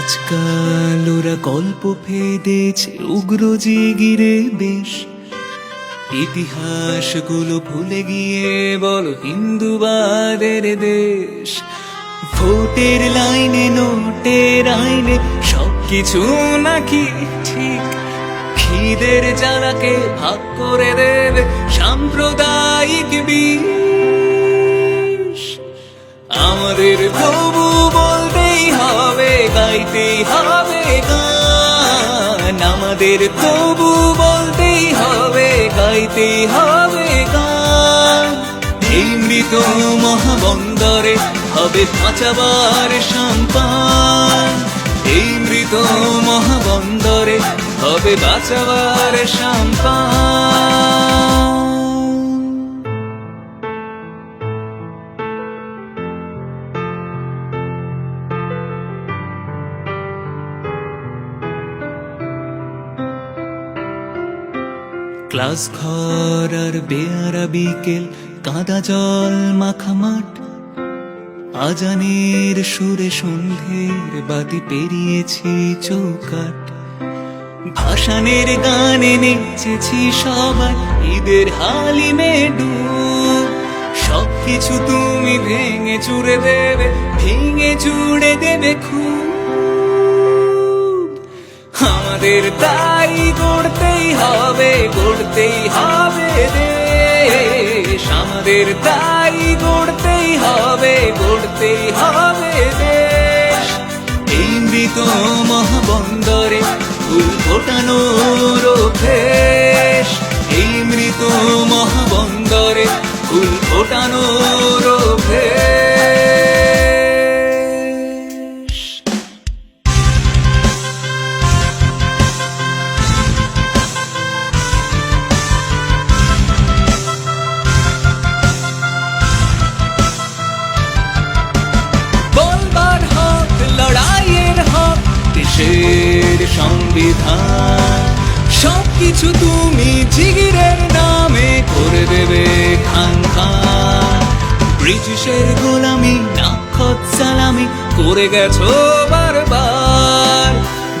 আজকাল ওরা কল্প ফেদেছে উগ্র জিগিরে বেশ। ইতিহাসগুলো ভুলে গিয়ে বলো হিন্দুবাদের দেশ। ভোটের লাইনে, নোটের আইনে সবকিছু নাকি ঠিক? খিদের জ্বালাকে ভাগ করে দেবে সাম্প্রদায়িক বিষ। আমাদের হবে গাইতেই হবে গান। আমাদের তবু বলতেই হবে গাইতেই হবে গান। মৃত মহাবন্দরে হবে বাঁচাবার সম্পান এই মৃত মহাবন্দরে হবে বাঁচাবার সম্পান ক্লাস ঘর আর বেয়ারা বিকেল, কাদা জল মাখা মাঠ। আজানের সুরে সন্ধ্যের বাতি পেরিয়েছি চৌকাট ভাসানের গানে নেচেছি সবাই ঈদের হালিমে ডুব সবকিছু তুমি ভেঙে চুড়ে দেবে, ভেঙে চুড়ে দেবে খুব। আমাদের তাই গড়তেই হবে গড়তেই হবে দেশ। আমাদের তাই গড়তেই হবে গড়তেই হবে দেশ। এই মৃত মহাবন্দরে ফুল ফোটানোর অভ্যেস এই মৃত মহাবন্দরে ফুল সংবিধান। সবকিছু তুমি জিগিরের নামে করে দেবে খান খান। ব্রিটিশের গোলামি, নাক্ষত সালামি করে গেছো বারবার।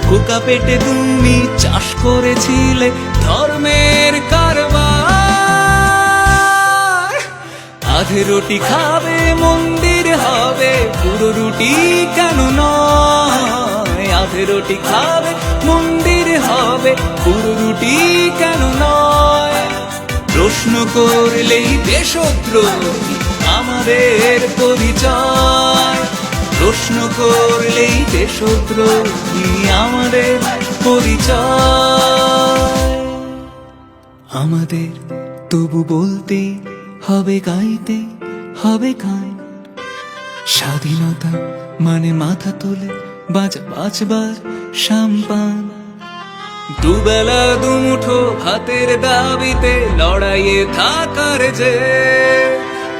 ভুকা পেটে তুমি চাষ করেছিলে ধর্মের কারবার। আধে রুটি খাবে, মন্দির হবে, পুরো রুটি কেন নয়? রুটি খাবে, মন্দির হবে। পুরো রুটি কেন নয়? প্রশ্ন করলেই দেশদ্রোহী আমাদের পরিচয়। প্রশ্ন করলেই দেশদ্রোহী আমাদের পরিচয়। আমাদের তবু বলতে হবে, গাইতে হবে গান। স্বাধীনতা মানে মাথা তুলে বাজ বাঁচবার সাম্পান দুবেলা দুমুঠো ভাতের দাবিতে লড়াইয়ে থাকার যে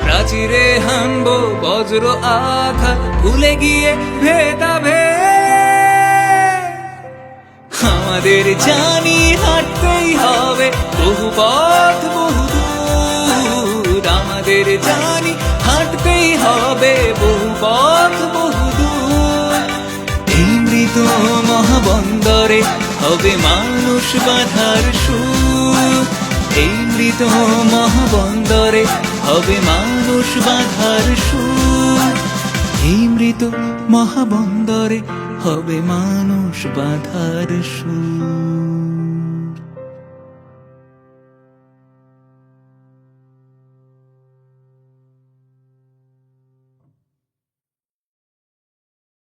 প্রাচীরে বজ্র আঘাত, ভুলে গিয়ে ভেদাভে আমাদের জানি হাঁটতেই হবে, বহু পথ, বহু দূর। আমাদের জানি হাঁটতেই হবে, বহু পথ এই মহাবন্দরে হবে মানুষ বাধার সুর এই মৃত মহাবন্দরে হবে মানুষ বাধার সুর এই মৃত মহাবন্দরে হবে মানুষ বাধার সুর